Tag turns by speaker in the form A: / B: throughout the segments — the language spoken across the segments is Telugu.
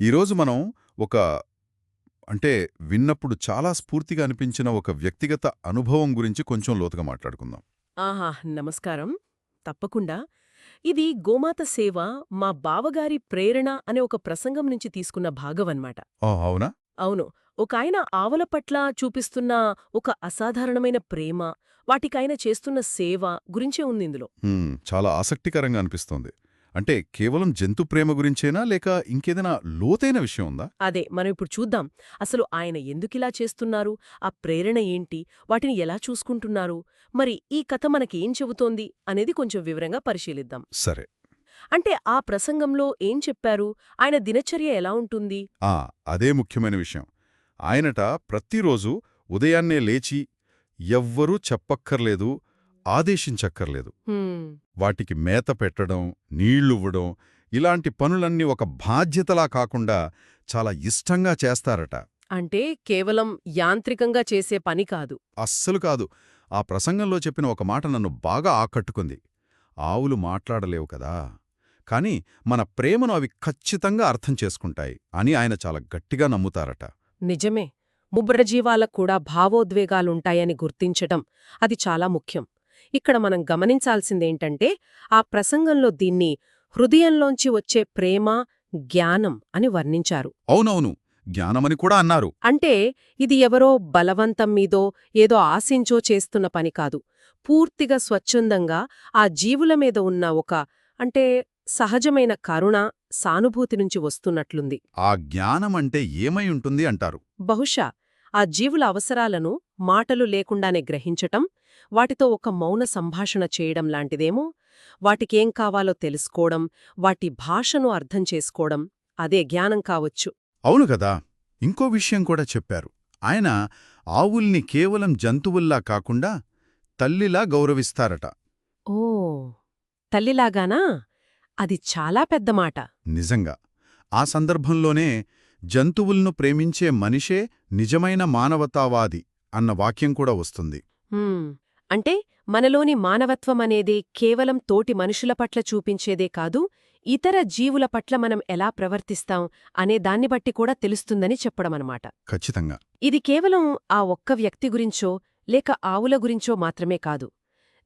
A: ఈరోజు మనం ఒక అంటే విన్నప్పుడు చాలా స్ఫూర్తిగా అనిపించిన ఒక వ్యక్తిగత అనుభవం గురించి కొంచెం లోతుగా మాట్లాడుకుందాం.
B: ఆహా! నమస్కారం. తప్పకుండా. ఇది గోమాత సేవ మా బావగారి ప్రేరణ అనే ఒక ప్రసంగం నుంచి తీసుకున్న భాగమన్నమాట.
A: ఓ అవునా?
B: అవును. ఒక ఆయన ఆవల పట్ల చూపిస్తున్న ఒక అసాధారణమైన ప్రేమ వాటికాయన చేస్తున్న సేవ గురించే ఉంది ఇందులో.
A: చాలా ఆసక్తికరంగా అనిపిస్తోంది. అంటే కేవలం జంతు ప్రేమ గురించేనా లేక ఇంకేదైనా లోతైన విషయం ఉందా?
B: అదే మనం ఇప్పుడు చూద్దాం. అసలు ఆయన ఎందుకిలా చేస్తున్నారు? ఆ ప్రేరణ ఏంటి? వాటిని ఎలా చూసుకుంటున్నారు? మరి ఈ కథ మనకేం చెబుతోంది అనేది కొంచెం వివరంగా పరిశీలిద్దాం.
A: సరే.
B: అంటే ఆ ప్రసంగంలో ఏం చెప్పారు? ఆయన దినచర్య ఎలా ఉంటుంది?
A: ఆ అదే ముఖ్యమైన విషయం. ఆయనట ప్రతిరోజు ఉదయాన్నే లేచి ఎవ్వరూ చెప్పక్కర్లేదు ఆదేశించక్కర్లేదు. వాటికి మేత పెట్టడం నీళ్ళువ్వడం ఇలాంటి పనులన్నీ ఒక బాధ్యతలా కాకుండా చాలా ఇష్టంగా చేస్తారట.
B: అంటే కేవలం యాంత్రికంగా చేసే పని కాదు.
A: అస్సలు కాదు. ఆ ప్రసంగంలో చెప్పిన ఒక మాట నన్ను బాగా ఆకట్టుకుంది. ఆవులు మాట్లాడలేవు కదా. కాని మన ప్రేమను అవి ఖచ్చితంగా అర్థం చేసుకుంటాయి అని ఆయన చాలా గట్టిగా నమ్ముతారట.
B: నిజమే. ముబ్రజీవాలకు కూడా భావోద్వేగాలుంటాయని గుర్తించటం అది చాలా ముఖ్యం. ఇక్కడ మనం గమనించాల్సిందేంటంటే ఆ ప్రసంగంలో దీన్ని హృదయంలోంచి వచ్చే ప్రేమ జ్ఞానం అని వర్ణించారు.
A: అవునవును. జ్ఞానమని కూడా అన్నారు.
B: అంటే ఇది ఎవరో బలవంతం మీదో ఏదో ఆశించో చేస్తున్న పని కాదు. పూర్తిగా స్వచ్ఛందంగా ఆ జీవుల మీద ఉన్న ఒక అంటే సహజమైన కరుణ సానుభూతి నుంచి వస్తున్నట్లుంది.
A: ఆ జ్ఞానమంటే ఏమై ఉంటుంది అంటారు?
B: బహుశా ఆ జీవుల అవసరాలను మాటలు లేకుండానే గ్రహించటం వాటితో ఒక మౌన సంభాషణ చేయడం లాంటిదేమో వాటికేం కావాలో తెలుసుకోవడం వాటి భాషను అర్థం చేసుకోవడం అదే జ్ఞానం కావచ్చు.
A: అవును కదా! ఇంకో విషయం కూడా చెప్పారు. ఆయన ఆవుల్ని కేవలం జంతువుల్లా కాకుండా తల్లిలా గౌరవిస్తారట.
B: ఓ! తల్లిలాగానా? అది చాలా పెద్ద మాట.
A: నిజంగా. ఆ సందర్భంలోనే జంతువులను ప్రేమించే మనిషే నిజమైన మానవతావాది. అన్న వాక్యం కూడా వస్తుంది.
B: హ్మ్. అంటే మనలోని మానవత్వం అనేది కేవలం తోటి మనుషుల పట్ల చూపించేదే కాదు ఇతర జీవుల పట్ల మనం ఎలా ప్రవర్తిస్తాం అనే దాన్ని బట్టి కూడా తెలుస్తుందని చెప్పడమనమాట.
A: ఖచ్చితంగా.
B: ఇది కేవలం ఆ ఒక్క వ్యక్తి గురించో లేక ఆవుల గురించో మాత్రమే కాదు.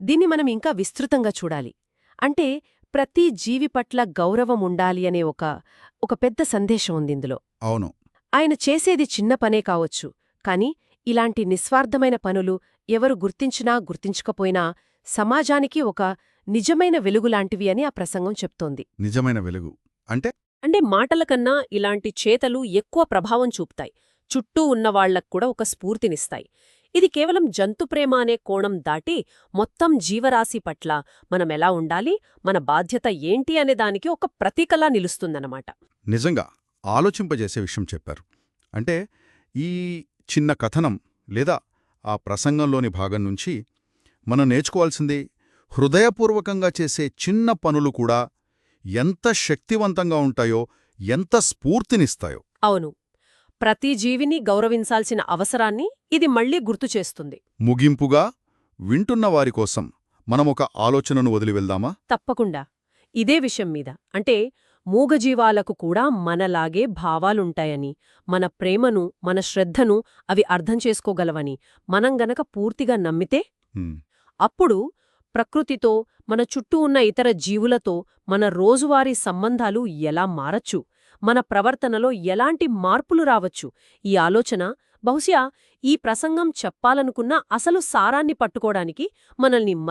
B: దీన్ని మనం ఇంకా విస్తృతంగా చూడాలి. అంటే ప్రతి జీవి పట్ల గౌరవం ఉండాలి అనే ఒక ఒక పెద్ద సందేశం ఉంది ఇందులో.
A: అవును.
B: ఆయన చేసేది చిన్న పనే కావచ్చు కాని ఇలాంటి నిస్వార్థమైన పనులు ఎవరు గుర్తించినా గుర్తించకపోయినా సమాజానికి ఒక నిజమైన వెలుగులాంటివి అని ఆ ప్రసంగం చెప్తోంది.
A: నిజమైన వెలుగు. అంటే?
B: అంటే మాటల కన్నా ఇలాంటి చేతలు ఎక్కువ ప్రభావం చూపుతాయి. చుట్టూ కూడా ఒక స్ఫూర్తినిస్తాయి. ఇది కేవలం జంతు ప్రేమ అనే కోణం దాటి మొత్తం జీవరాశి పట్ల మనమెలా ఉండాలి మన బాధ్యత ఏంటి అనే దానికి ఒక ప్రతీకలా నిలుస్తుందన్నమాట.
A: నిజంగా ఆలోచింపజేసే విషయం చెప్పారు. అంటే ఈ చిన్న కథనం లేదా ఆ ప్రసంగంలోని భాగం నుంచి మనం నేర్చుకోవాల్సింది హృదయపూర్వకంగా చేసే చిన్న పనులు కూడా ఎంత శక్తివంతంగా ఉంటాయో ఎంత స్ఫూర్తినిస్తాయో.
B: అవును. ప్రతి జీవిని గౌరవించాల్సిన అవసరాన్ని ఇది మళ్ళీ గుర్తుచేస్తుంది
A: ముగింపుగా వింటున్న వారి కోసం మనమొక ఆలోచనను వదిలి వెళ్దామా?
B: తప్పకుండా. ఇదే విషయం మీద. అంటే మూగజీవాలకు కూడా మనలాగే భావాలుంటాయని మన ప్రేమను మన శ్రద్ధను అవి అర్థం చేసుకోగలవని మనం గనక పూర్తిగా నమ్మితే? అప్పుడు ప్రకృతితో మన చుట్టూ ఉన్న ఇతర జీవులతో మన రోజువారీ సంబంధాలు ఎలా మారచ్చు? మన ప్రవర్తనలో ఎలాంటి మార్పులు రావచ్చు? ఈ ఆలోచన బహుశా ఈ ప్రసంగం చెప్పాలనుకున్న అసలు సారాన్ని పట్టుకోవడానికి మనల్ని మరి